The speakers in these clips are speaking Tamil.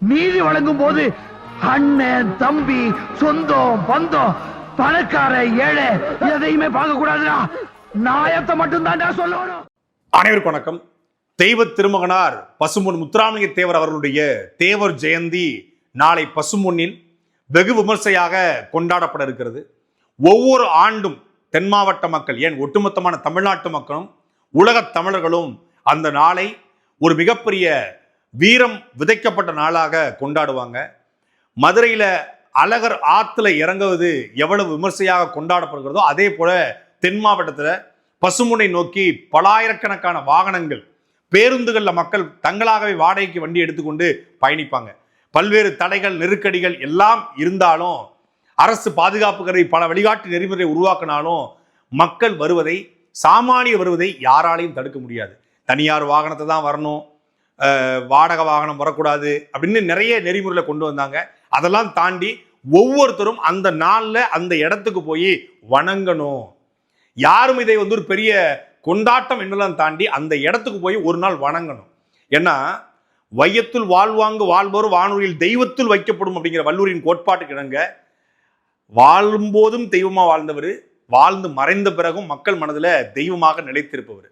நீதி வழங்கும் போது அண்ணன் தம்பி சொந்தம் பந்தம் பணக்கார ஏழை எதையுமே பார்க்க கூடாதுடா நாயத்தை மட்டும்தான் சொல்லணும். அனைவருக்கும் வணக்கம். தெய்வ திருமகனார் பசும்பொன் முத்துராமலிங்க தேவர் அவர்களுடைய தேவர் ஜெயந்தி நாளை பசும்பொன்னில் வெகு விமர்சையாக கொண்டாடப்பட இருக்கிறது. ஒவ்வொரு ஆண்டும் தென் மாவட்ட மக்கள் ஏன் ஒட்டுமொத்தமான தமிழ்நாட்டு மக்களும் உலகத் தமிழர்களும் அந்த நாளை ஒரு மிகப்பெரிய வீரம் விதைக்கப்பட்ட நாளாக கொண்டாடுவாங்க. மதுரையில் அழகர் ஆற்றுல இறங்குவது எவ்வளவு விமர்சையாக கொண்டாடப்படுகிறதோ அதே போல தென் மாவட்டத்தில் பசுமுனை நோக்கி பலாயிரக்கணக்கான வாகனங்கள் பேருந்துகளில் மக்கள் தங்களாகவே வாடகைக்கு வண்டி எடுத்துக்கொண்டு பயணிப்பாங்க. பல்வேறு தடைகள் நெருக்கடிகள் எல்லாம் இருந்தாலும் அரசு பாதுகாப்பு கருவி பல வழிகாட்டு நெறிமுறை உருவாக்கினாலும் மக்கள் வருவதை சாமானிய வருவதை யாராலையும் தடுக்க முடியாது. தனியார் வாகனத்தை தான் வரணும். வாடகை வாகனம் வரக்கூடாது அப்படின்னு நிறைய நெறிமுறைகளை கொண்டு வந்தாங்க. அதெல்லாம் தாண்டி ஒவ்வொருத்தரும் அந்த நாளில் அந்த இடத்துக்கு போய் வணங்கணும். யாரும் இதை வந்து ஒரு பெரிய கொண்டாட்டம் என்னெல்லாம் தாண்டி அந்த இடத்துக்கு போய் ஒரு நாள் வணங்கணும். ஏன்னா வையத்துள் வாழ்வாங்கு வாழ்வோர் வானூரில் தெய்வத்துள் வைக்கப்படும் அப்படிங்கிற வல்லூரின் கோட்பாட்டுக்கு இணங்க வாழும்போதும் தெய்வமாக வாழ்ந்தவர் வாழ்ந்து மறைந்த பிறகும் மக்கள் மனதில் தெய்வமாக நிலைத்திருப்பவர்.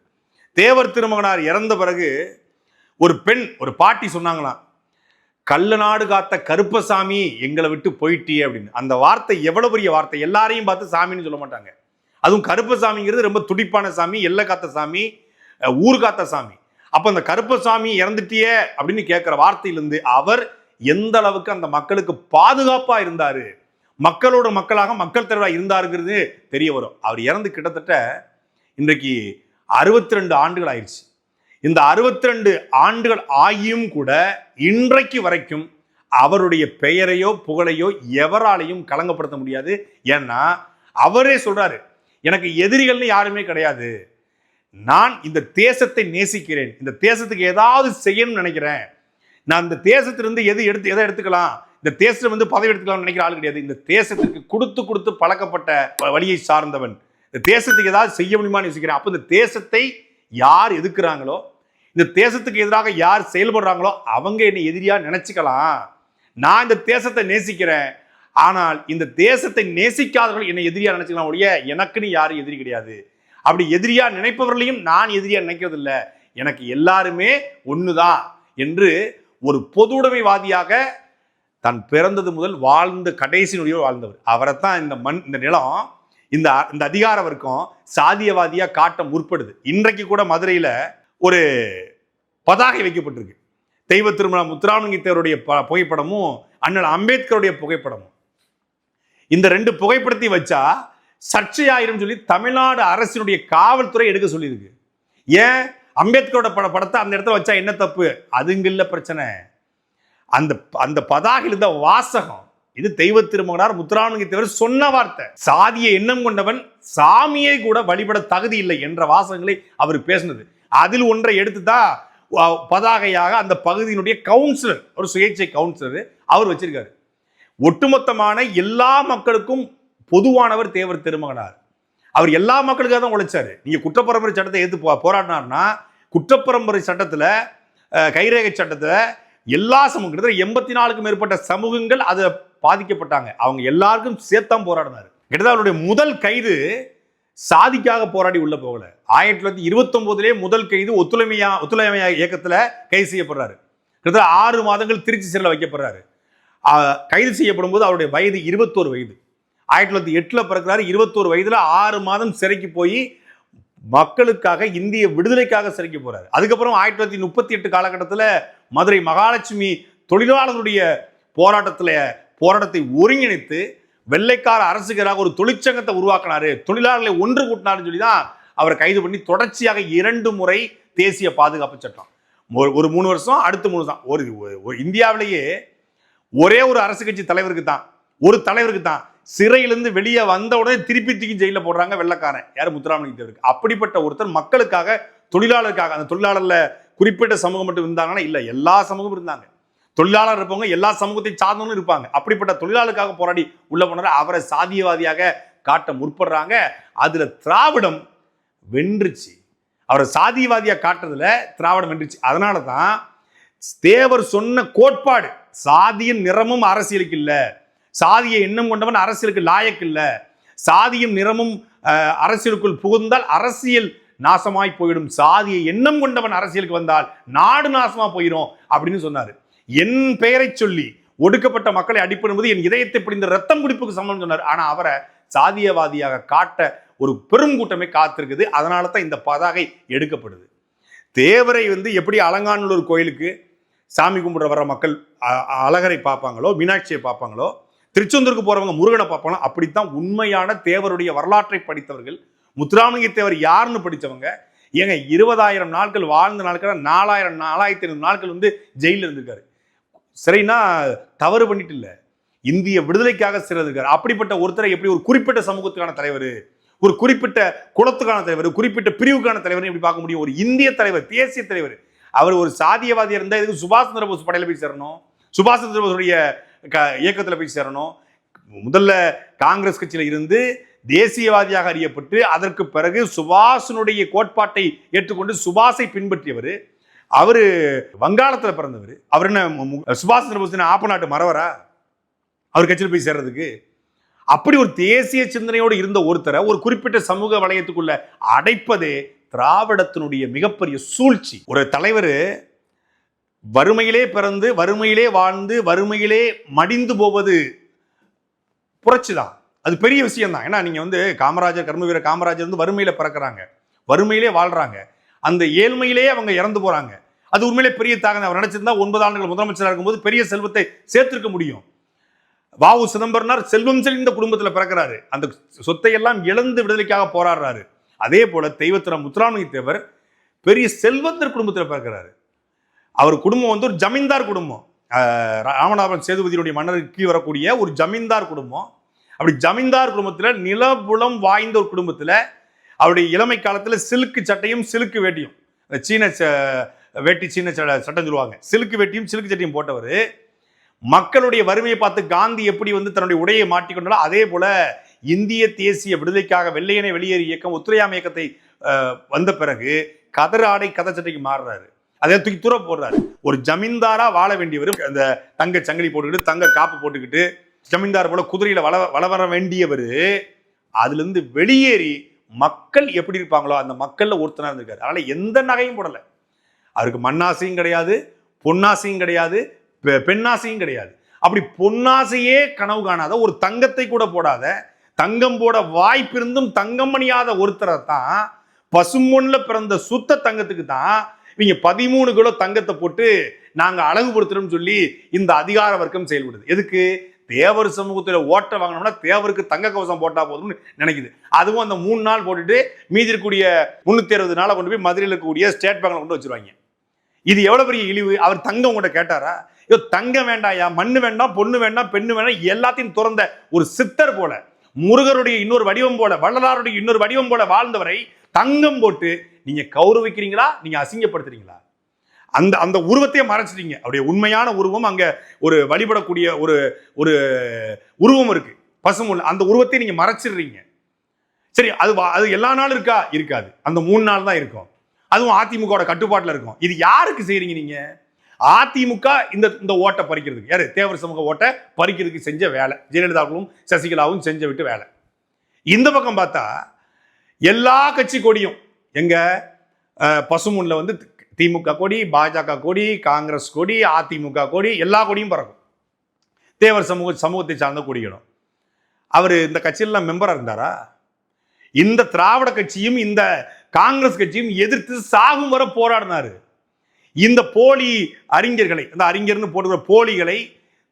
தேவர் திருமகனார் இறந்த பிறகு ஒரு பெண் ஒரு பாட்டி சொன்னாங்களாம் கள்ள நாடு காத்த கருப்பசாமி எங்களை விட்டு போயிட்டியே அப்படின்னு. அந்த வார்த்தை எவ்வளோ பெரிய வார்த்தை? எல்லாரையும் பார்த்து சாமின்னு சொல்ல மாட்டாங்க. அதுவும் கருப்பசாமிங்கிறது ரொம்ப துடிப்பான சாமி எல்லை காத்த சாமி ஊர் காத்த சாமி. அப்போ அந்த கருப்பசாமி இறந்துட்டியே அப்படின்னு கேட்குற வார்த்தையிலிருந்து அவர் எந்த அளவுக்கு அந்த மக்களுக்கு பாதுகாப்பாக இருந்தார் மக்களோட மக்களாக மக்கள் தலைவராக இருந்தாருங்கிறது தெரிய வரும். அவர் இறந்து கிட்டத்தட்ட இன்றைக்கு அறுபத்தி ரெண்டு ஆண்டுகள் ஆயிடுச்சு. இந்த அறுபத்தி ரெண்டு ஆண்டுகள் ஆகியும் கூட இன்றைக்கு வரைக்கும் அவருடைய பெயரையோ புகழையோ எவராலையும் களங்கப்படுத்த முடியாது. ஏன்னா அவரே சொல்றாரு எனக்கு எதிரிகள்னு யாருமே கிடையாது. நான் இந்த தேசத்தை நேசிக்கிறேன். இந்த தேசத்துக்கு ஏதாவது செய்யணும்னு நினைக்கிறேன். நான் இந்த தேசத்திலிருந்து எது எடுத்து எதை எடுத்துக்கலாம்? இந்த தேசத்தை வந்து பதவி எடுத்துக்கலாம்னு நினைக்கிற ஆள் கிடையாது. இந்த தேசத்துக்கு கொடுத்து கொடுத்து பழக்கப்பட்ட வழியை சார்ந்தவன். இந்த தேசத்துக்கு ஏதாவது செய்ய முடியுமான்னு யோசிக்கிறேன். அப்போ இந்த தேசத்தை யார் எதுக்குறாங்களோ இந்த தேசத்துக்கு எதிராக யார் செயல்படுறாங்களோ அவங்க என்னை எதிரியா நினைச்சுக்கலாம். நான் இந்த தேசத்தை நேசிக்கிறேன். ஆனால் இந்த தேசத்தை நேசிக்காதவர்கள் என்னை எதிரியா நினைச்சுக்கலாம் ஒழிய எனக்குன்னு யாரும் எதிரி கிடையாது. அப்படி எதிரியா நினைப்பவர்களையும் நான் எதிரியா நினைக்கிறதில்ல. எனக்கு எல்லாருமே ஒண்ணுதான் என்று ஒரு பொதுவுடைமைவாதியாக தான் பிறந்தது முதல் வாழ்ந்த கடைசி நொடியோ வாழ்ந்தவர். தான் இந்த மண் இந்த நிலம் இந்த இந்த அதிகார வர்க்கம் சாதியவாதியாக காட்ட முற்படுது. இன்றைக்கு கூட மதுரையில் ஒரு பதாகை வைக்கப்பட்டிருக்கு. தெய்வ திருமண முத்துராமலிங்கத்தேவருடைய ப- புகைப்படமும் அண்ணல் அம்பேத்கருடைய புகைப்படமும். இந்த ரெண்டு புகைப்படத்தை வச்சா சர்ச்சையாயிரும் சொல்லி தமிழ்நாடு அரசினுடைய காவல்துறை எடுக்க சொல்லியிருக்கு. ஏன்? அம்பேத்கரோட பட படத்தை அந்த இடத்துல வச்சா என்ன தப்பு? அதுங்கில்ல பிரச்சனை. அந்த அந்த பதாகையில் இருந்த வாசகம் இது தெய்வ திருமகனார் முத்துராமலிங்கத்தேவர் சொன்ன வார்த்தை. சாதிய எண்ணம் கொண்டவன் சாமியை கூட வழிபட தகுதி இல்லை என்ற வாசகங்களை அவர் பேசினது. அதில் ஒன்றை எடுத்து தான் பதாகையாக அந்த பகுதியினுடைய கவுன்சிலர் ஒரு சுயேட்சை கவுன்சிலர் அவர் வச்சிருக்காரு. ஒட்டுமொத்தமான எல்லா மக்களுக்கும் பொதுவானவர் தேவர் திருமகனார். அவர் எல்லா மக்களுக்காக தான் உழைச்சாரு. நீங்க குற்றப்பரம்பரை சட்டத்தை எடுத்து போராடினார்னா குற்றப்பரம்பரை சட்டத்துல கைரேகை சட்டத்துல எல்லா சமூகம் கிட்டத்தட்ட எண்பத்தி நாலுக்கும் மேற்பட்ட சமூகங்கள் அதை பாதிக்கப்பட்டாங்க. அவங்க எல்லாருக்கும் சேர்த்தான் போராடினார். கிட்டத்தட்ட அவருடைய முதல் கைது சாதிக்காக போராடி உள்ள போகல. ஆயிரத்தி தொள்ளாயிரத்தி இருபத்தொன்பதுலேயே முதல் கைது ஒத்துழைமையா ஒத்துழைமையா இயக்கத்தில் கைது செய்யப்படுறாரு. கிட்டத்தட்ட ஆறு மாதங்கள் திருச்சி சிறையில் வைக்கப்படுறாரு. கைது செய்யப்படும் போது அவருடைய வயது இருபத்தோரு வயது. ஆயிரத்தி தொள்ளாயிரத்தி எட்டில் பிறக்கிறாரு. இருபத்தோரு வயதில் ஆறு மாதம் சிறைக்கு போய் மக்களுக்காக இந்திய விடுதலைக்காக சிறைக்கு போறாரு. அதுக்கப்புறம் ஆயிரத்தி தொள்ளாயிரத்தி முப்பத்தி எட்டு காலகட்டத்தில் மதுரை மகாலட்சுமி தொழிலாளர்களுடைய போராட்டத்தில் போராட்டத்தை ஒருங்கிணைத்து வெள்ளைக்கார அரசுக்கு எதிராக ஒரு தொழிற்சங்கத்தை உருவாக்கினாரு. தொழிலாளர்களை ஒன்று கூட்டினாருன்னு சொல்லி தான் அவரை கைது பண்ணி தொடர்ச்சியாக இரண்டு முறை தேசிய பாதுகாப்பு சட்டம். ஒரு- மூணு வருஷம் அடுத்த மூணு தான் ஒரு ஒரு இந்தியாவிலேயே ஒரே ஒரு அரசு கட்சி தலைவருக்கு தான். ஒரு தலைவருக்கு தான். சிறையிலிருந்து வெளியே வந்த உடனே திருப்பி தூக்கி ஜெயிலில் போடுறாங்க வெள்ளக்காரன். யார்? முத்துராமலிங்க தேவருக்கு அப்படிப்பட்ட ஒருத்தர் மக்களுக்காக தொழிலாளருக்காக அந்த தொழிலாளர்ல குறிப்பிட்ட சமூகம் மட்டும் இருந்தாங்கன்னா இல்லை எல்லா சமூகமும் இருந்தாங்க. தொழிலாளர் இருப்பவங்க எல்லா சமூகத்தை சார்ந்தவங்களும் இருப்பாங்க. அப்படிப்பட்ட தொழிலாளருக்காக போராடி உள்ள போனாரு அவரை சாதியவாதியாக காட்ட முற்படுறாங்க. அதுல திராவிடம் வென்றுச்சு. அவரை சாதியவாதியாக காட்டுறதுல திராவிடம் வென்றுச்சு. அதனால தான் தேவர் சொன்ன கோட்பாடு சாதியின் நிறமும் அரசியலுக்கு இல்லை. சாதிய எண்ணம் கொண்டவன் அரசியலுக்கு லாயக்கு இல்லை. சாதியும் நிறமும் அரசியலுக்குள் புகுந்தால் அரசியல் நாசமாய் போயிடும். சாதிய எண்ணம் கொண்டவன் அரசியலுக்கு வந்தால் நாடு நாசமா போயிடும் அப்படின்னு சொன்னாரு. என் பெயரை சொல்லி ஒடுக்கப்பட்ட மக்களை அடிப்படும் என் இதயத்தை பிடிந்த ரத்தம் குடிப்புக்கு சமம் சொன்னார். ஆனா அவரை சாதியவாதியாக காட்ட ஒரு பெரும் கூட்டமே காத்திருக்குது. அதனால தான் இந்த பதாகை எடுக்கப்படுது. தேவரை வந்து எப்படி அலங்காநல்லூர் கோயிலுக்கு சாமி கும்பிட வர மக்கள் அ- அழகரை பார்ப்பாங்களோ மீனாட்சியை பார்ப்பாங்களோ திருச்செந்தூருக்கு போறவங்க முருகனை பார்ப்பாங்களோ அப்படித்தான் உண்மையான தேவருடைய வரலாற்றை படித்தவர்கள் முத்துராமலிங்க தேவர் யாருன்னு படித்தவங்க ஏங்க இருபதாயிரம் நாட்கள் வாழ்ந்த நாட்கள் நாலாயிரம் நாலாயிரத்தி ஐநூறு நாட்கள் வந்து ஜெயிலில் இருந்திருக்காரு. சிறைனா தவறு பண்ணிட்டு இல்லை. இந்திய விடுதலைக்காக சிறை அப்படிப்பட்ட ஒருத்தரை எப்படி ஒரு குறிப்பிட்ட சமூகத்துக்கான தலைவர் ஒரு குறிப்பிட்ட குலத்துக்கான தலைவர் குறிப்பிட்ட பிரிவுக்கான தலைவர் எப்படி பார்க்க முடியும்? ஒரு இந்திய தலைவர் தேசிய தலைவர். அவர் ஒரு சாதியவாதி இருந்தால் எதுக்கு சுபாஷ் சந்திர போஸ் படையில் போய் சேரணும்? சுபாஷ் சந்திர போஸுடைய க- இயக்கத்தில் போய் சேரணும்? முதல்ல காங்கிரஸ் கட்சியில் இருந்து தேசியவாதியாக அறியப்பட்டு அதற்கு பிறகு சுபாஷனுடைய கோட்பாட்டை ஏற்றுக்கொண்டு சுபாஷை பின்பற்றியவர். அவர் வங்காளத்தில் பிறந்தவர். அவர் என்ன மு- சுபாஷ் சந்திர போஸ் ஆப்ப நாட்டு மறவரா? அவர் கட்சியில் போய் சேர்றதுக்கு. அப்படி ஒரு தேசிய சிந்தனையோடு இருந்த ஒருத்தரை ஒரு குறிப்பிட்ட சமூக வளையத்துக்குள்ள அடைப்பதே திராவிடத்தினுடைய மிகப்பெரிய சூழ்ச்சி. ஒரு தலைவர் வறுமையிலே பிறந்து வறுமையிலே வாழ்ந்து வறுமையிலே மடிந்து போவது புரட்சி தான் அது பெரிய விஷயம் தான் ஏன்னா நீங்கள் வந்து காமராஜர் கர்மவீர காமராஜர் வந்து வறுமையில் பிறக்கறாங்க. வறுமையிலே வாழ்கிறாங்க அந்த ஏழ்மையிலேயே அவங்க இறந்து போகிறாங்க அது உண்மையிலே பெரிய தாகம் அவர் நினைச்சிருந்தா ஒன்பது ஆண்டுகள் முதலமைச்சராக இருக்கும்போது பெரிய செல்வத்தை சேர்த்திருக்க முடியும். வாவு சிதம்பரனார் செல்வம் செழிந்த குடும்பத்தில் பிறக்கிறாரு. அந்த சொத்தை எல்லாம் இழந்து விடுதலைக்காக போராடுறாரு. அதே போல தெய்வத்திரம் முத்துராமலிங்க தேவர் பெரிய செல்வந்தர் குடும்பத்தில் பிறக்கிறாரு. அவர் குடும்பம் வந்து ஒரு ஜமீன்தார் குடும்பம். ராமநாதபுரம் சேதுபதியுடைய மன்னருக்கு வரக்கூடிய ஒரு ஜமீன்தார் குடும்பம். அப்படி ஜமீன்தார் குடும்பத்தில் நிலபுலம் வாய்ந்த ஒரு குடும்பத்தில் அவருடைய இளமை காலத்தில் சிலுக்கு சட்டையும் சிலுக்கு வேட்டியும். சீன ச- வேட்டி சின்ன சட்டம் சொல்லுவாங்க சிலுக்கு வேட்டியும் சிலுக்கு சட்டையும் போட்டவர் மக்களுடைய வறுமையை பார்த்து காந்தி எப்படி வந்து தன்னுடைய உடையை மாட்டிக்கொண்டாலோ அதே போல இந்திய தேசிய விடுதலைக்காக வெள்ளையனை வெளியேறு இயக்கம் ஒத்துழையாமை இயக்கத்தை வந்த பிறகு கதர் ஆடை கதை சட்டைக்கு மாறுறாரு. அதை தூக்கி தூர போடுறாரு. ஒரு ஜமீன்தாரா வாழ வேண்டியவர் அந்த தங்க சங்கிலி போட்டுக்கிட்டு தங்க காப்பு போட்டுக்கிட்டு ஜமீன்தார் போல குதிரையில வள வள வர வேண்டியவர் அதுலேருந்து வெளியேறி மக்கள் எப்படி இருப்பாங்களோ அந்த மக்கள்ல ஒருத்தனா இருந்திருக்காரு. அதனால எந்த நகையும் போடலை. அவருக்கு மண்ணாசையும் கிடையாது பொன்னாசையும் கிடையாது பெ- பெண்ணாசையும் கிடையாது. அப்படி பொன்னாசையே கனவு காணாத ஒரு தங்கத்தை கூட போடாத தங்கம் போட வாய்ப்பிருந்தும் தங்கம் அணியாத ஒருத்தரை தான் பசும்பொன்ல பிறந்த சுத்த தங்கத்துக்கு தான் இவங்க பதிமூணு கிலோ தங்கத்தை போட்டு நாங்க அழகுபடுத்துறோம்னு சொல்லி இந்த அதிகார வர்க்கம் செயல்படுது. எதுக்கு? தேவர் சமூகத்துல ஓட்ட வாங்கினோம்னா தேவருக்கு தங்க கவசம் போட்டா போதும்னு நினைக்குது. அதுவும் அந்த மூணு நாள் போட்டுட்டு மீதி இருக்கக்கூடிய முன்னூத்தி அறுபது நாளை கொண்டு போய் மதுரையில் இருக்கக்கூடிய ஸ்டேட் பேங்க்ல கொண்டு வச்சிருவாங்க. இது எவ்வளவு பெரிய இழிவு? அவர் தங்கம் உங்கள்கிட்ட கேட்டாரா? ஐயோ தங்கம் வேண்டாயா மண்ணு வேண்டாம் பொண்ணு வேண்டாம் பெண்ணு வேண்டாம் எல்லாத்தையும் துறந்த ஒரு சித்தர் போல முருகருடைய இன்னொரு வடிவம் போல வள்ளலாருடைய இன்னொரு வடிவம் போல வாழ்ந்தவரை தங்கம் போட்டு நீங்க கௌரவிக்கிறீங்களா? நீங்க அசிங்கப்படுத்துறீங்களா? அந்த அந்த உருவத்தையே மறைச்சிட்டீங்க. அவருடைய உண்மையான உருவம் அங்க ஒரு வழிபடக்கூடிய ஒரு ஒரு உருவம் இருக்கு. பசுமுல் அந்த உருவத்தை நீங்க மறைச்சிடுறீங்க. சரி அது வா- அது எல்லா நாளும் இருக்கா? இருக்காது. அந்த மூணு நாள் தான் இருக்கும். அதுவும் அதிமுகவோட கட்டுப்பாட்டில் இருக்கும். இது யாருக்கு செய்றீங்க நீங்க? அதிமுக இந்த இந்த ஓட்டை பறிக்கிறதுக்கு. யாரு? தேவர் சமூக ஓட்டை பறிக்கிறதுக்கு செஞ்ச வேலை. ஜெயலலிதாவும் சசிகலாவும் செஞ்ச விட்டு வேலை. இந்த பக்கம் பார்த்தா எல்லா கட்சி கொடியும் எங்க அஹ், பசுமுன்ல வந்து திமுக கொடி பாஜக கொடி காங்கிரஸ் கொடி அதிமுக கொடி எல்லா கொடியும் பறக்கும். தேவர் சமூக சமூகத்தை சார்ந்த கொடிகளும். அவர் இந்த கட்சியெல்லாம் மெம்பராக இருந்தாரா? இந்த திராவிட கட்சியும் இந்த காங்கிரஸ் கட்சியும் எதிர்த்து சாகும் வரை போராடினார். இந்த போலி அறிஞர்களை இந்த அறிஞர்னு போடுகிற போலிகளை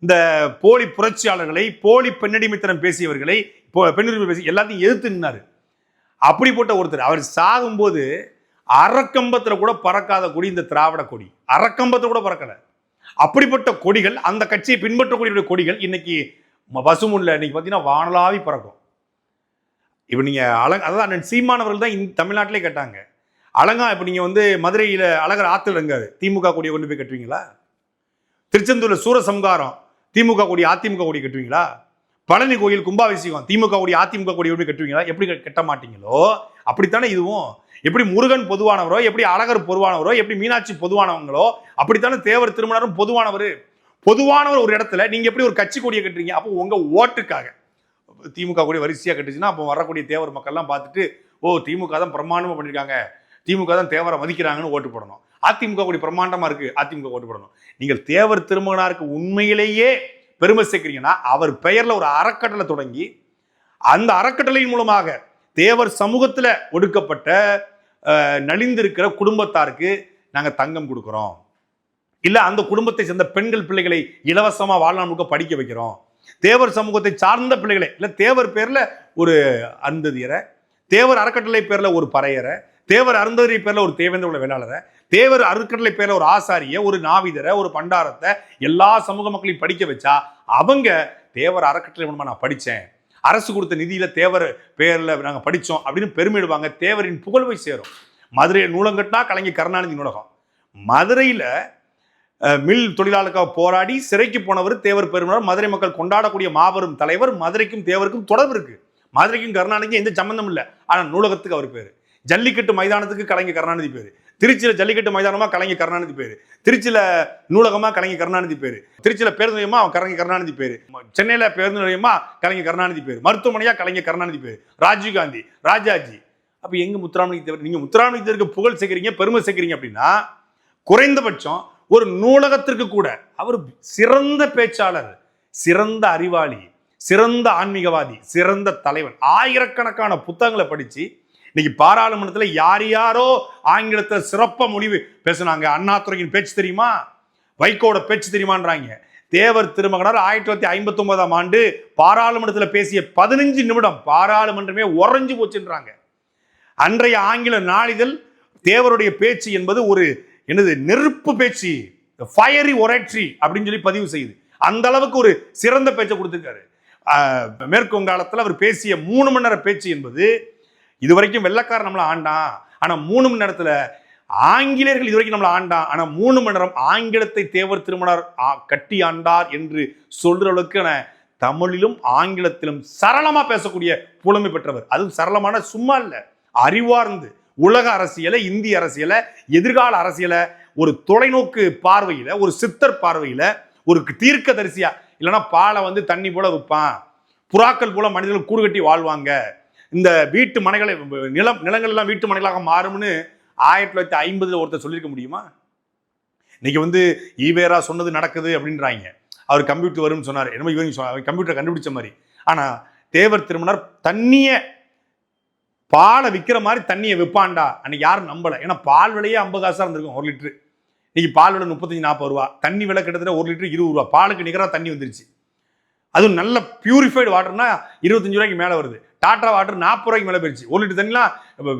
இந்த போலி புரட்சியாளர்களை போலி பெண்ணடிமைத்தனம் பேசியவர்களை பெண்ணுரிமை பேசி எல்லாத்தையும் எதிர்த்து நின்னாரு. அப்படிப்பட்ட ஒருத்தர் அவர் சாகும்போது அறக்கம்பத்தில் கூட பறக்காத கொடி இந்த திராவிட கொடி. அறக்கம்பத்தில் கூட பறக்கலை. அப்படிப்பட்ட கொடிகள் அந்த கட்சியை பின்பற்றக்கூடிய கொடிகள் இன்னைக்கு பசுமுள்ள பசுமுல்ல இன்னைக்கு பார்த்தீங்கன்னா வானலாவி பறக்கும். இப்போ நீங்கள் அழக அதான் அண்ணன் சீமானவர்கள் தான் இந்த தமிழ்நாட்டிலே கேட்டாங்க. அழகா இப்போ நீங்கள் வந்து மதுரையில் அழகர் ஆத்துல இருங்காரு திமுக கொடியை கொண்டு போய் கட்டுவீங்களா? திருச்செந்தூரில் சூரசம்காரம் திமுக கொடி அதிமுக கொடி கட்டுவீங்களா? பழனி கோயில் கும்பாபிஷேகம் திமுக கொடி அதிமுக கொடி எப்படி கட்டுவீங்களா? எப்படி கட்ட மாட்டீங்களோ? அப்படித்தானே இதுவும். எப்படி முருகன் பொதுவானவரோ எப்படி அழகர் பொதுவானவரோ எப்படி மீனாட்சி பொதுவானவங்களோ அப்படித்தானே தேவர் திருமணரும் பொதுவானவர். பொதுவானவர் ஒரு இடத்துல நீங்க எப்படி ஒரு கட்சி கொடியை கட்டுறீங்க? அப்போ உங்க ஓட்டுக்காக. திமுக கூட வரிசையாக கட்டுச்சுன்னா அப்போ வரக்கூடிய தேவர் மக்கள்லாம் பார்த்துட்டு ஓ திமுக தான் பிரமாண்டமாக பண்ணியிருக்காங்க திமுக தான் தேவரை மதிக்கிறாங்கன்னு ஓட்டு போடணும். அதிமுக கூட பிரமாண்டமாக இருக்குது அதிமுக ஓட்டு போடணும். நீங்கள் தேவர் திருமகனாருக்கு உண்மையிலேயே பெருமை சேர்க்குறீங்கன்னா அவர் பெயரில் ஒரு அறக்கட்டளை தொடங்கி அந்த அறக்கட்டளையின் மூலமாக தேவர் சமூகத்தில் ஒடுக்கப்பட்ட நலிந்திருக்கிற குடும்பத்தாருக்கு நாங்கள் தங்கம் கொடுக்குறோம். இல்லை அந்த குடும்பத்தை சேர்ந்த பெண்கள் பிள்ளைகளை இலவசமாக வாழ்நாள் முழுக்க படிக்க வைக்கிறோம். தேவர் சமூகத்தை சார்ந்த பிள்ளைகளை. இல்லை தேவர் பேரில் ஒரு அருந்ததியரை தேவர் அறக்கட்டளை பேரில் ஒரு பறையரை தேவர் அருந்ததி பேரில் ஒரு தேவேந்திர உள்ள வேளாளரை தேவர் அறக்கட்டளை பேரில் ஒரு ஆசாரிய ஒரு நாவிதரை ஒரு பண்டாரத்தை எல்லா சமூக மக்களையும் படிக்க வச்சா அவங்க தேவர் அறக்கட்டளை மூலமாக நான் படித்தேன் அரசு கொடுத்த நிதியில் தேவர் பேரில் நாங்கள் படித்தோம் அப்படின்னு பெருமையிடுவாங்க. தேவரின் புகழ்வை சேரும். மதுரை நூலங்கட்டா கலைஞர் கருணாநிதி நூலகம். மதுரையில் மில் தொழிலாளருக்காக போராடி சிறைக்கு போனவர் தேவர் பெருமனர். மதுரை மக்கள் கொண்டாடக்கூடிய மாபெரும் தலைவர் மதுரைக்கும் தேவருக்கும் தொடர்பு இருக்கு. மதுரைக்கும் கருணாநிதிக்கும் எந்த சம்பந்தம் இல்லை. ஆனால் நூலகத்துக்கு அவர் பேர். ஜல்லிக்கட்டு மைதானத்துக்கு கலைஞர் கருணாநிதி பேர். திருச்சியில் ஜல்லிக்கட்டு மைதானமாக கலைஞர் கருணாநிதி பேர். திருச்சியில் நூலகமாக கலைஞர் கருணாநிதி பேர். திருச்சியில் பேருந்து நிலையமாக அவன் கலைஞர் கருணாநிதி பேர். சென்னையில் பேருந்து நிலையமாக கலைஞர் கருணாநிதி பேர். மருத்துவமனையாக கலைஞர் கருணாநிதி பேர். ராஜீவ்காந்தி ராஜாஜி. அப்போ எங்க முத்துராமலிங்க தேவர் நீங்கள் முத்துராமலிங்க தேவருக்கு புகழ் சேர்க்குறீங்க பெருமை சேர்க்கிறீங்க அப்படின்னா குறைந்தபட்சம் ஒரு நூலகத்திற்கு கூட அவர் சிறந்த பேச்சாளர் சிறந்த அறிவாளி சிறந்த ஆன்மீகவாதி சிறந்த தலைவன். ஆயிரக்கணக்கான புத்தகங்களை படிச்சு இன்னைக்கு பாராளுமன்றத்தில் யார் யாரோ ஆங்கிலத்தை சிறப்ப முடிவு பேசுனாங்க. அண்ணாத்துறையின் பேச்சு தெரியுமா? வைகோட பேச்சு தெரியுமான்றாங்க. தேவர் திருமகனார் ஆயிரத்தி தொள்ளாயிரத்தி ஐம்பத்தி ஒன்பதாம் ஆண்டு பாராளுமன்றத்தில் பேசிய பதினஞ்சு நிமிடம் பாராளுமன்றமே உறைஞ்சு போச்சுன்றாங்க. அன்றைய ஆங்கில நாளிதழ் தேவருடைய பேச்சு என்பது ஒரு என்னது நெருப்பு பேச்சு ஃபயரி ஒரேட்ரி அப்படின்னு சொல்லி பதிவு செய்யுது. அந்த அளவுக்கு ஒரு சிறந்த பேச்சை கொடுத்துருக்காரு. ஆஹ், மேற்கு வங்காளத்தில் அவர் பேசிய மூணு மணி நேர பேச்சு என்பது இதுவரைக்கும் வெள்ளக்காரன் நம்மளை ஆண்டான் ஆனால் மூணு மணி நேரத்தில் ஆங்கிலேயர்கள் இதுவரைக்கும் நம்மளை ஆண்டான் ஆனால் மூணு மணி நேரம் ஆங்கிலத்தை தேவர் திருமணர் ஆ- கட்டி ஆண்டார் என்று சொல்கிற அளவுக்கு நான் தமிழிலும் ஆங்கிலத்திலும் சரளமாக பேசக்கூடிய புலமை பெற்றவர். அதுவும் சரளமான சும்மா இல்லை அறிவார்ந்து உலக அரசியலை இந்திய அரசியலை எதிர்கால அரசியலை ஒரு தொலைநோக்கு பார்வையில ஒரு சித்தர் பார்வையில ஒரு தீர்க்க தரிசியா இல்லைன்னா பாலை வந்து தண்ணி போல விற்பான் புறாக்கள் போல மனிதர்கள் கூடு கட்டி வாழ்வாங்க. இந்த வீட்டு மனைகளை நிலம் நிலங்கள் எல்லாம் வீட்டு மனைகளாக மாறும்னு ஆயிரத்தி தொள்ளாயிரத்தி ஐம்பதுல ஒருத்தர் சொல்லியிருக்க முடியுமா? இன்னைக்கு வந்து ஈவேரா சொன்னது நடக்குது அப்படின்றாங்க. அவர் கம்ப்யூட்டர் வரும்னு சொன்னார். என்னமோ இவங்க கம்ப்யூட்டர் கண்டுபிடிச்ச மாதிரி. ஆனால் தேவர் திருமணர் தண்ணியை பாலை விற்கிற மாதிரி தண்ணியை விற்பான்டா. அன்னைக்கு யாரும் நம்பலை. ஏன்னா பால் விலையே ஐம்பது காசாக இருந்திருக்கும் ஒரு லிட்டரு. இன்னைக்கு பால் விலை முப்பத்தஞ்சு நாற்பது ரூபா. தண்ணி விலை கிட்டத்தட்ட ஒரு லிட்டர் இருபது ரூபா. பாலுக்கு நிகராக தண்ணி வந்துருச்சு. அதுவும் நல்ல பியூரிஃபைடு வாட்டர்னா இருபத்தஞ்சு ரூபாய்க்கு மேலே வருது. டாட்டா வாட்டர் நாற்பது ரூபாய்க்கு மேலே போயிடுச்சு ஒரு லிட்டர் தண்ணிலாம்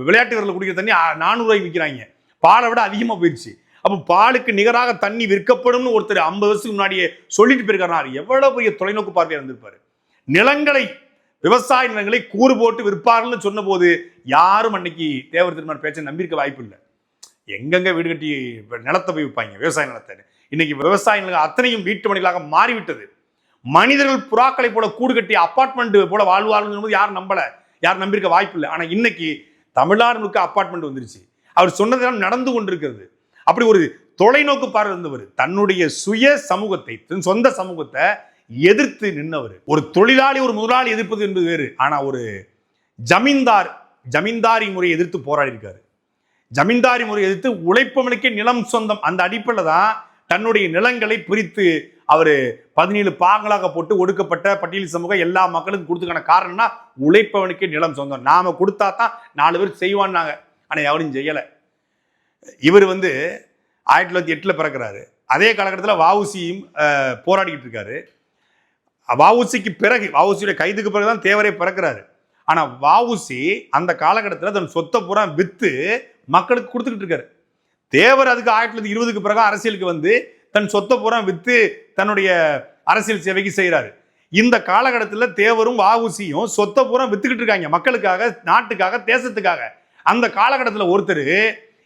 விளையாட்டு வீரர்கள் குடிக்கிற தண்ணி நானூறுரூவாய்க்கு விற்கிறாங்க பாலை விட அதிகமாக போயிடுச்சு அப்போ பாலுக்கு நிகராக தண்ணி விற்கப்படும்னு ஒருத்தர் ஐம்பது வருஷத்துக்கு முன்னாடியே சொல்லிட்டு போயிருக்காரு. எவ்வளோ பெரிய தொலைநோக்கு பார்வையாக இருந்திருப்பாரு. நிலங்களை விவசாய நிலங்களை கூறு போட்டு விற்பார்கள்னு சொன்னபோது யாரும் அன்னைக்கு தேவர் திருமண பேச்சை நம்பியிருக்க வாய்ப்பு இல்லை. எங்கெங்க வீடு கட்டி நிலத்தை போய் விற்பாங்க விவசாய நிலத்தை. இன்னைக்கு விவசாய நிலங்கள் அத்தனையும் வீட்டு மணிகளாக மாறிவிட்டது. மனிதர்கள் புறாக்களை போல கூடு கட்டி அப்பார்ட்மெண்ட் போல வாழ்வார்கள் யாரும் நம்பல. யாரும் நம்பியிருக்க வாய்ப்பு இல்லை. ஆனா இன்னைக்கு தமிழ்நாடு முழுக்க அப்பார்ட்மெண்ட் வந்துருச்சு. அவர் சொன்னதெல்லாம் நடந்து கொண்டிருக்கிறது. அப்படி ஒரு தொலைநோக்கு பார்வை இருந்தவர் தன்னுடைய சுய சமூகத்தை தன் சொந்த சமூகத்தை எதிர்த்து நின்றவர் ஒரு தொழிலாளி ஒரு முதலாளி எதிர்ப்பது என்பது வேறு. ஆனால் ஒரு ஜமீன்தார் ஜமீன்தாரி முறையை எதிர்த்து போராடி இருக்காரு ஜமீன்தாரி முறையை எதிர்த்து உழைப்பவனுக்கே நிலம் சொந்தம் அந்த அடிப்படையில் தான் தன்னுடைய நிலங்களை பிரித்து அவர் பதினேழு பாகங்களாக போட்டு ஒடுக்கப்பட்ட பட்டியல் சமூகம் எல்லா மக்களுக்கும் கொடுத்துக்கான காரணம்னா உழைப்பவனுக்கே நிலம் சொந்தம். நாம கொடுத்தா தான் நாலு பேர் செய்வான்னாங்க. ஆனால் எவரும் செய்யலை. இவர் வந்து ஆயிரத்தி தொள்ளாயிரத்தி எட்டில் பிறக்கிறாரு. அதே காலகட்டத்தில் வவுசியும் போராடிக்கிட்டு இருக்காரு. வவுசிக்கு பிறகு வவுசியுடைய கைதுக்கு பிறகு தான் தேவரே பிறக்கிறாரு. ஆனால் வவுசி அந்த காலகட்டத்தில் தன் சொத்தை பூரா விற்று மக்களுக்கு கொடுத்துக்கிட்டு இருக்காரு. தேவர் அதுக்கு ஆயிரத்தி தொள்ளாயிரத்தி இருபதுக்கு பிறகு அரசியலுக்கு வந்து தன் சொத்தை பூரா விற்று தன்னுடைய அரசியல் சேவைக்கு செய்கிறாரு இந்த காலகட்டத்தில் தேவரும் வவுசியும் சொத்தை பூரா வித்துக்கிட்டு இருக்காங்க மக்களுக்காக நாட்டுக்காக தேசத்துக்காக. அந்த காலகட்டத்தில் ஒருத்தர்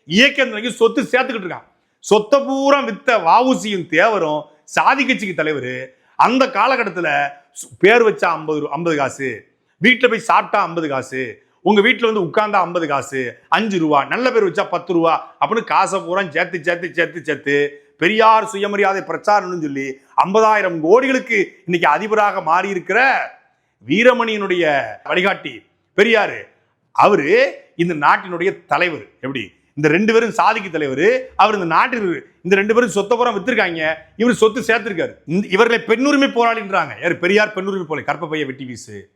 இயக்கத்துக்கு சொத்து சேர்த்துக்கிட்டு இருக்கான். சொத்தை பூரா வித்த வவுசியும் தேவரும் சாதி கட்சிக்கு தலைவர். அந்த காலகட்டத்தில் பேர் வச்சா ஐம்பது ரூ ஐம்பது காசு வீட்டில் போய் சாப்பிட்டா ஐம்பது காசு உங்கள் வீட்டில் வந்து உட்காந்தா ஐம்பது காசு அஞ்சு ரூபா நல்ல பேர் வச்சா பத்து ரூபா அப்படின்னு காசை பூரா சேர்த்து சேர்த்து சேர்த்து சேர்த்து பெரியார் சுயமரியாதை பிரச்சாரம்னு சொல்லி ஐம்பதாயிரம் கோடிகளுக்கு இன்னைக்கு அதிபராக மாறி இருக்கிற வீரமணியினுடைய வழிகாட்டி பெரியாரு. அவரு இந்த நாட்டினுடைய தலைவர். எப்படி? இந்த ரெண்டு பேரும் சாதிக்கு தலைவர் அவர் இந்த நாட்டில் இந்த ரெண்டு பேரும் சொத்தை பூரா வித்திருக்காங்க. இவர் சொத்து சேர்த்திருக்காரு. இவர்களை பெண்ணுரிமை போராளின்றாங்க. யார்? பெரியார் பெண்ணுரிமை போராளி கற்ப பைய வெட்டி வீசு.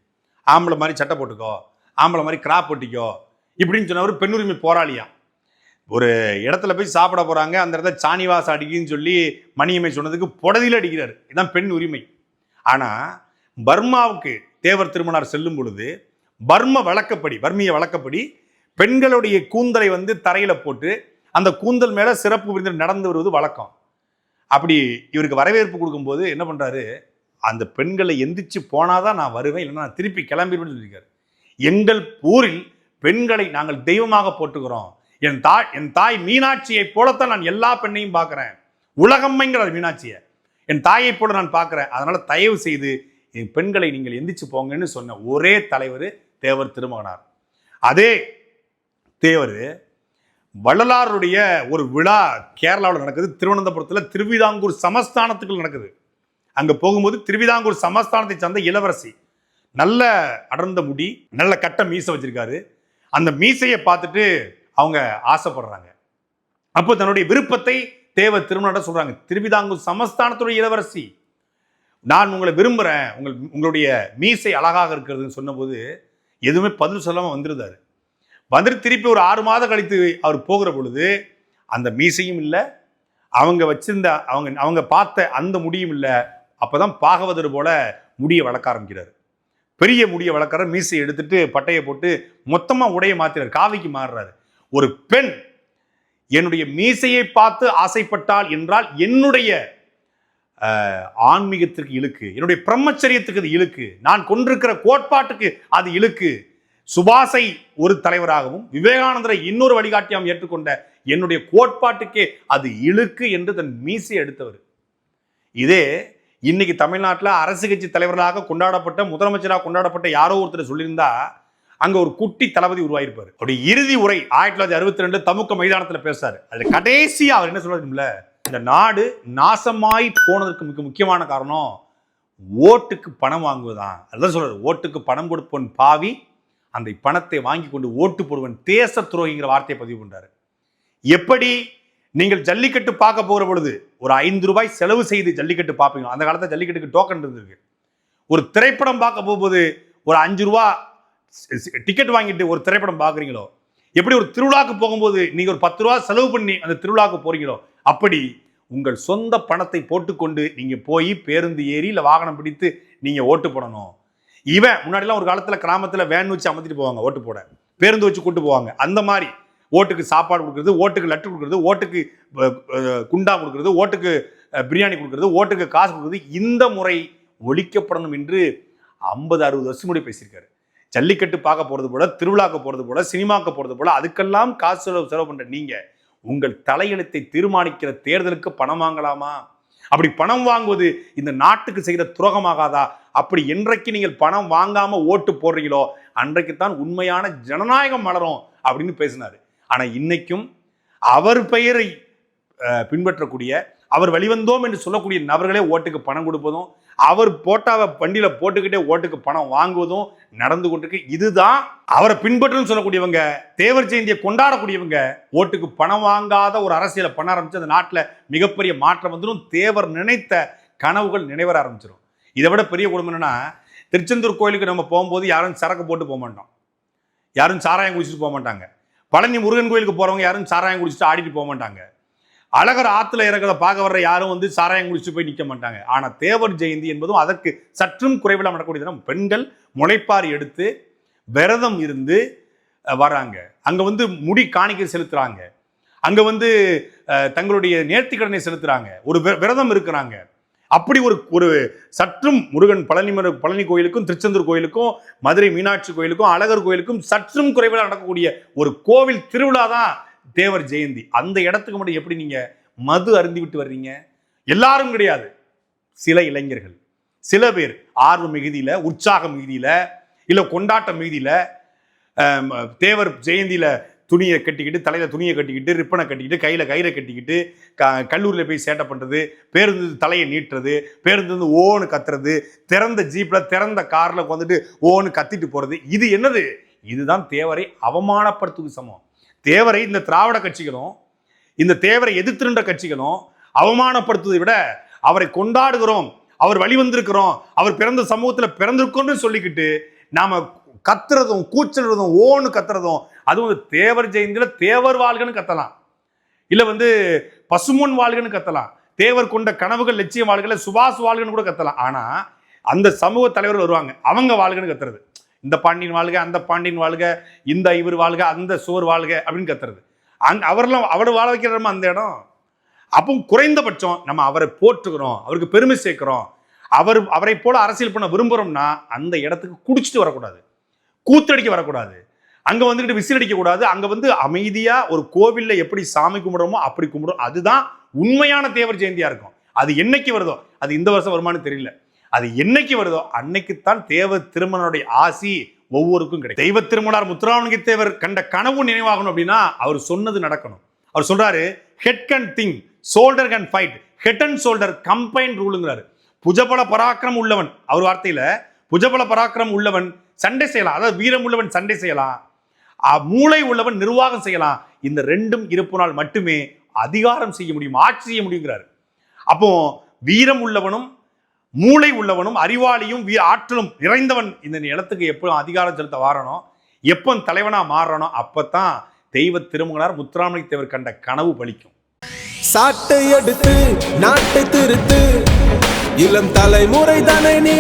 ஆம்பளை மாதிரி சட்டை போட்டுக்கோ. ஆம்பளை மாதிரி கிராப் போட்டிக்கோ இப்படின்னு சொன்னவர் பெண்ணுரிமை போராளியா. ஒரு இடத்துல போய் சாப்பிட போகிறாங்க அந்த இடத்துல சாணிவாசம் அடிக்குன்னு சொல்லி மணியம்மை சொன்னதுக்கு புடதியில் அடிக்கிறார். இதுதான் பெண் உரிமை. ஆனால் பர்மாவுக்கு தேவர் திருமணார் செல்லும் பொழுது பர்ம வழக்கப்படி பர்மிய வழக்கப்படி பெண்களுடைய கூந்தலை வந்து தரையில போட்டு அந்த கூந்தல் மேல சிறப்பு விருந்தினர் நடந்து வருவது வழக்கம். அப்படி இவருக்கு வரவேற்பு கொடுக்கும்போது என்ன பண்றாரு? அந்த பெண்களை எந்திரிச்சு போனாதான் நான் வருவேன் இல்லைன்னா நான் திருப்பி கிளம்பிடுவேன்னு சொல்லியிருக்காரு. எங்கள் ஊரில் பெண்களை நாங்கள் தெய்வமாக போட்டுக்கிறோம் என் தாய் என் தாய் மீனாட்சியை போலத்தான் நான் எல்லா பெண்ணையும் பார்க்குறேன். உலகம்மைங்கிறார் மீனாட்சியை. என் தாயை போல நான் பார்க்குறேன். அதனால தயவு செய்து என் பெண்களை நீங்கள் எந்திரிச்சு போங்கன்னு சொன்ன ஒரே தலைவர் தேவர் திருமகனார். அதே தேவர் வள்ளலாருடைய ஒரு விழா கேரளாவில் நடக்குது. திருவனந்தபுரத்தில் திருவிதாங்கூர் சமஸ்தானத்துக்குள் நடக்குது. அங்கே போகும்போது திருவிதாங்கூர் சமஸ்தானத்தை சார்ந்த இளவரசி நல்ல அடர்ந்த முடி நல்ல கட்ட மீசை வச்சிருக்காரு. அந்த மீசையை பார்த்துட்டு அவங்க ஆசைப்படுறாங்க. அப்போ தன்னுடைய விருப்பத்தை தேவ திருமணம் சொல்றாங்க. திருவிதாங்கூர் சமஸ்தானத்துடைய இளவரசி நான் உங்களை விரும்புகிறேன் உங்கள் உங்களுடைய மீசை அழகாக இருக்கிறதுன்னு சொன்னபோது எதுவுமே பதில் சொல்லாமல் வந்துருந்தாரு. வந்துட்டு திருப்பி ஒரு ஆறு மாதம் கழித்து அவர் போகிற பொழுது அந்த மீசையும் இல்லை அவங்க வச்சிருந்த அவங்க அவங்க பார்த்த அந்த முடியும் இல்லை அப்பதான் பாகவதர் போல முடியை வளர்க்க ஆரம்பிக்கிறார். பெரிய முடியை வளர்க்குற மீசையை எடுத்துட்டு பட்டையை போட்டு மொத்தமாக உடைய மாத்துறாரு காவிக்கு மாறுறாரு. ஒரு பெண் என்னுடைய மீசையை பார்த்து ஆசைப்பட்டாள் என்றால் என்னுடைய ஆன்மீகத்திற்கு இழுக்கு என்னுடைய பிரம்மச்சரியத்துக்கு அது இழுக்கு நான் கொண்டிருக்கிற கோட்பாட்டுக்கு அது இழுக்கு சுபாஷை ஒரு தலைவராகவும் விவேகானந்தரை இன்னொரு வழிகாட்டியாம் ஏற்றுக்கொண்ட என்னுடைய கோட்பாட்டுக்கே அது இழுக்கு என்று தன் மீசை எடுத்தவர். இதே இன்னைக்கு தமிழ்நாட்டில் அரசு கட்சி தலைவர்களாக கொண்டாடப்பட்ட முதலமைச்சராக கொண்டாடப்பட்ட யாரோ ஒருத்தர் சொல்லியிருந்தா அங்கே ஒரு குட்டி தளபதி உருவாயிருப்பார். அப்படி இறுதி உரை ஆயிரத்தி தொள்ளாயிரத்தி அறுபத்தி ரெண்டு தமுக்க மைதானத்தில் பேசுறாரு. அதில் கடைசியாக அவர் என்ன சொல்றாருல இந்த நாடு நாசமாய் போனதற்கு மிக முக்கியமான காரணம் ஓட்டுக்கு பணம் வாங்குவதுதான். அதுதான் சொல்றாரு ஓட்டுக்கு பணம் கொடுப்பன் பாவி அந்த பணத்தை வாங்கி கொண்டு ஓட்டு போடுவன் தேச துரோகிங்கிற வார்த்தையை பதிவு பண்றாரு. எப்படி நீங்கள் ஜல்லிக்கட்டு பார்க்க போகிற பொழுது ஒரு ஐந்து ரூபாய் செலவு செய்து ஜல்லிக்கட்டு பார்ப்பீங்க அந்த காலத்தில் ஜல்லிக்கட்டுக்கு டோக்கன் இருந்திருக்கு ஒரு திரைப்படம் பார்க்க போகும்போது ஒரு அஞ்சு ரூபா டிக்கெட் வாங்கிட்டு ஒரு திரைப்படம் பார்க்குறீங்களோ? எப்படி ஒரு திருவிழாக்கு போகும்போது நீங்கள் ஒரு பத்து ரூபா செலவு பண்ணி அந்த திருவிழாக்கு போகிறீங்களோ அப்படி உங்கள் சொந்த பணத்தை போட்டுக்கொண்டு நீங்கள் போய் பேருந்து ஏறி இல்லை வாகனம் பிடித்து நீங்கள் ஓட்டு போடணும். இவன் முன்னாடிலாம் ஒரு காலத்தில் கிராமத்தில் வேன் வச்சு அமர்த்திட்டு போவாங்க ஓட்டு போட. பேருந்து வச்சு கூட்டு போவாங்க. அந்த மாதிரி ஓட்டுக்கு சாப்பாடு கொடுக்குறது ஓட்டுக்கு லட்டு கொடுக்குறது ஓட்டுக்கு குண்டா கொடுக்குறது ஓட்டுக்கு பிரியாணி கொடுக்குறது ஓட்டுக்கு காசு கொடுக்குறது இந்த முறை ஒழிக்கப்படணும் என்று ஐம்பது அறுபது வருஷம் முடி பேசியிருக்காரு. ஜல்லிக்கட்டு பார்க்க போகிறது போல திருவிழாக்கு போகிறது போல சினிமாக்க போகிறது போல அதுக்கெல்லாம் காசு செலவு செலவு பண்ணுற நீங்கள் உங்கள் தலையெழுத்தை தீர்மானிக்கிற தேர்தலுக்கு பணம் வாங்கலாமா? அப்படி பணம் வாங்குவது இந்த நாட்டுக்கு செய்கிற துரோகமாகாதா? அப்படி என்றைக்கு நீங்கள் பணம் வாங்காம ஓட்டு போடுறீங்களோ அன்றைக்கு தான் உண்மையான ஜனநாயகம் மலரும் அப்படின்னு பேசினார். ஆனால் இன்னைக்கும் அவர் பெயரை பின்பற்றக்கூடிய அவர் வெளிவந்தோம் என்று சொல்லக்கூடிய நபர்களே ஓட்டுக்கு பணம் கொடுப்பதும் அவர் போட்டாவை வண்டியில் போட்டுக்கிட்டே ஓட்டுக்கு பணம் வாங்குவதும் நடந்து கொண்டிருக்கு. இதுதான் அவரை பின்பற்றணும்னு சொல்லக்கூடியவங்க தேவர் ஜெயந்தியை கொண்டாடக்கூடியவங்க ஓட்டுக்கு பணம் வாங்காத ஒரு அரசியலை பண்ண ஆரம்பிச்சு அந்த நாட்டில் மிகப்பெரிய மாற்றம் வந்துடும் தேவர் நினைத்த கனவுகள் நினைவர ஆரம்பிச்சிடும் இதை விட பெரிய குடும்பம் என்னன்னா திருச்செந்தூர் கோயிலுக்கு நம்ம போகும்போது யாரும் சரக்கு போட்டு போக மாட்டோம். யாரும் சாராயம் குடிச்சிட்டு போக மாட்டாங்க. பழனி முருகன் கோயிலுக்கு போகிறவங்க யாரும் சாராயம் குடிச்சிட்டு ஆடிட்டு போக மாட்டாங்க. அழகர் ஆற்றுல இறக்கிறத பார்க்க வர்ற யாரும் வந்து சாராயம் குடிச்சு போய் நிற்க மாட்டாங்க. ஆனால் தேவர் ஜெயந்தி என்பதும் அதற்கு சற்றும் குறைவில் நடக்கக்கூடியது நம்ம பெண்கள் முளைப்பாரி எடுத்து விரதம் இருந்து வராங்க அங்கே வந்து முடி காணிக்கை செலுத்துகிறாங்க அங்கே வந்து தங்களுடைய நேர்த்திக்கடனை செலுத்துகிறாங்க ஒரு வி- விரதம் இருக்கிறாங்க. அப்படி ஒரு ஒரு சற்றும் முருகன் பழனி பழனி கோயிலுக்கும் திருச்செந்தூர் கோயிலுக்கும் மதுரை மீனாட்சி கோயிலுக்கும் அழகர் கோயிலுக்கும் சற்றும் குறைவில் நடக்கக்கூடிய ஒரு கோவில் திருவிழா தான் தேவர் ஜெயந்தி. அந்த இடத்துக்கு மட்டும் எப்படி நீங்க மது அருந்தி விட்டு வர்றீங்க? எல்லாரும் கிடையாது. சில இளைஞர்கள் சில பேர் ஆர்வ மிகுதியில உற்சாக மிகுதியில இல்ல கொண்டாட்ட மிகுதியில தேவர் ஜெயந்தியில துணியை கட்டிக்கிட்டு தலையில் துணியை கட்டிக்கிட்டு ரிப்பனை கட்டிக்கிட்டு கையில் கயிறை கட்டிக்கிட்டு க கல்லூரியில் போய் சேட்டை பண்ணுறது பேருந்து தலையை நீட்டுறது பேருந்து வந்து ஓன்னு கத்துறது திறந்த ஜீப்பில் திறந்த காரில் வந்துட்டு ஓன்னு கத்திட்டு போகிறது இது என்னது? இதுதான் தேவரை அவமானப்படுத்துவது சமம். தேவரை இந்த திராவிட கட்சிகளும் இந்த தேவரை எதிர்த்திருந்த கட்சிகளும் அவமானப்படுத்துவதை விட அவரை கொண்டாடுகிறோம் அவர் வழிவந்திருக்கிறோம் அவர் பிறந்த சமூகத்தில் பிறந்திருக்கோம்னு சொல்லிக்கிட்டு நாம் கத்துறதும் கூச்சல்றதும் ஓன்னு கத்துறதும் அது வந்து தேவர் ஜெயந்தியில் தேவர் வாழ்கன்னு கத்தலாம். இல்லை வந்து பசுமுன் வாழ்கன்னு கத்தலாம். தேவர் கொண்ட கனவுகள் லட்சியம் வாழ்களை சுபாஷ் வாழ்கன்னு கூட கத்தலாம். ஆனால் அந்த சமூக தலைவர் வருவாங்க. அவங்க வாழ்கன்னு கத்துறது. இந்த பாண்டியன் வாழ்க அந்த பாண்டியன் வாழ்க இந்த இவர் வாழ்க அந்த சுவர் வாழ்க அப்படின்னு கத்துறது. அந் அவரெல்லாம் அவர் வாழ வைக்கிறோமா அந்த இடம். அப்போ குறைந்தபட்சம் நம்ம அவரை போற்றுக்கிறோம் அவருக்கு பெருமை சேர்க்கிறோம். அவர் அவரை போல அரசியல் பண்ண விரும்புகிறோம்னா அந்த இடத்துக்கு குடிச்சிட்டு வரக்கூடாது. கூத்தடிக்க வரக்கூடாது. அங்க வந்துட்டு விசில் அடிக்க கூடாது அங்க வந்து அமைதியா ஒரு கோவில்ல எப்படி சாமி கும்பிடுறோமோ அப்படி கும்பிடுறோம். அதுதான் உண்மையான தேவர் ஜெயந்தியா இருக்கும். அது என்னைக்கு வருதோ? அது இந்த வருஷம் வருமானு தெரியல. அது என்னைக்கு வருதோ? அன்னைக்குத்தான் தேவ திருமணனுடைய ஆசி ஒவ்வொருக்கும் கிடைக்கும். தெய்வ திருமணார் முத்துராமலிங்க தேவர் கண்ட கனவு நினைவாகணும் அப்படின்னா அவர் சொன்னது நடக்கணும். அவர் சொல்றாரு head can think shoulder can fight head and shoulder combine ரூலுங்கிறாரு புஜபல பராக்கிரம் உள்ளவன் அவர் வார்த்தையில புஜபல பராக்கிரம் உள்ளவன் சண்டை செய்யலாம். அதாவது வீரம் உள்ளவன் சண்டை செய்யலாம். மூளை உள்ளவன் நிர்வாகம் செய்யலாம். இந்த ரெண்டும் இருப்பினால் மட்டுமே அதிகாரம் செய்ய முடியும் ஆட்சி செய்ய முடியுங்கிறார். அப்போ வீரம் உள்ளவனும் மூளை உள்ளவனும் அறிவாளியும் வீ ஆற்றலும் நிறைந்தவன் இந்த இடத்துக்கு எப்போ அதிகாரம் செலுத்த வாரணும் எப்போ தலைவனா மாறுறானோ அப்பதான் தெய்வ திருமுகனார் முத்துராமலை தேவர் கண்ட கனவு பலிக்கும். சாட்டை எடுத்து நாட்டை திருத்து இளம் தலைமுறை தானே நீ